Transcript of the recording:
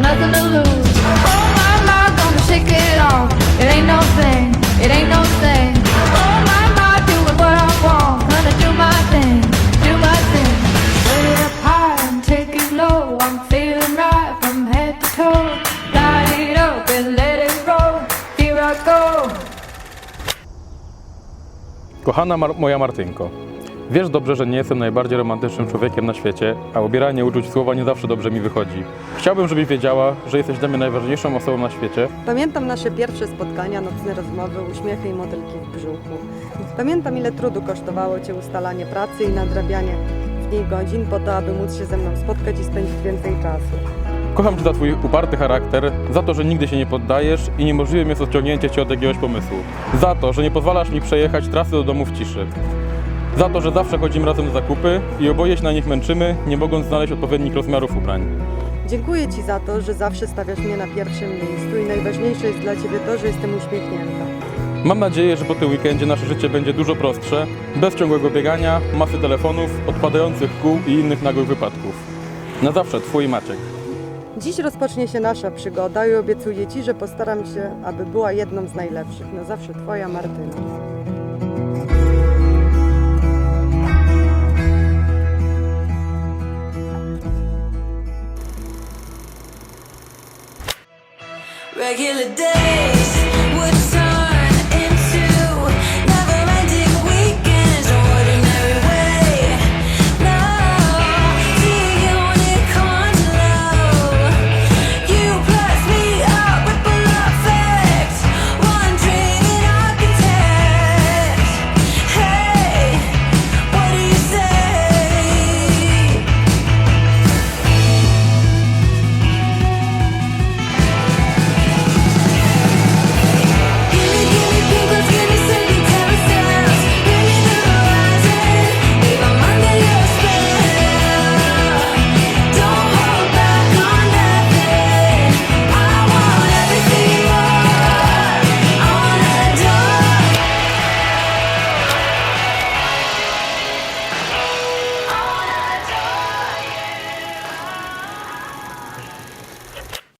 got nothing to lose. Oh my, my, gonna shake it off. It ain't no thing, it ain't no thing. Oh my, my, doing what I want. Gonna do my thing, do my thing. Put it up high and take it low. I'm feeling right from head to toe. Light it up and let it roll. Here I go. Kochana Mar- moja Martynko, wiesz dobrze, że nie jestem najbardziej romantycznym człowiekiem na świecie, a ubieranie uczuć słowa nie zawsze dobrze mi wychodzi. Chciałbym, żebyś wiedziała, że jesteś dla mnie najważniejszą osobą na świecie. Pamiętam nasze pierwsze spotkania, nocne rozmowy, uśmiechy i motylki w brzuchu. Pamiętam, ile trudu kosztowało Cię ustalanie pracy i nadrabianie w niej godzin po to, aby móc się ze mną spotkać i spędzić więcej czasu. Kocham Cię za Twój uparty charakter, za to, że nigdy się nie poddajesz i niemożliwym jest odciągnięcie Cię od jakiegoś pomysłu. Za to, że nie pozwalasz mi przejechać trasy do domu w ciszy. Za to, że zawsze chodzimy razem na zakupy i oboje się na nich męczymy, nie mogąc znaleźć odpowiednich rozmiarów ubrań. Dziękuję Ci za to, że zawsze stawiasz mnie na pierwszym miejscu i najważniejsze jest dla Ciebie to, że jestem uśmiechnięta. Mam nadzieję, że po tym weekendzie nasze życie będzie dużo prostsze, bez ciągłego biegania, masy telefonów, odpadających kół i innych nagłych wypadków. Na zawsze Twój Maciek. Dziś rozpocznie się nasza przygoda i obiecuję Ci, że postaram się, aby była jedną z najlepszych. Na zawsze Twoja Martyna. Regular days,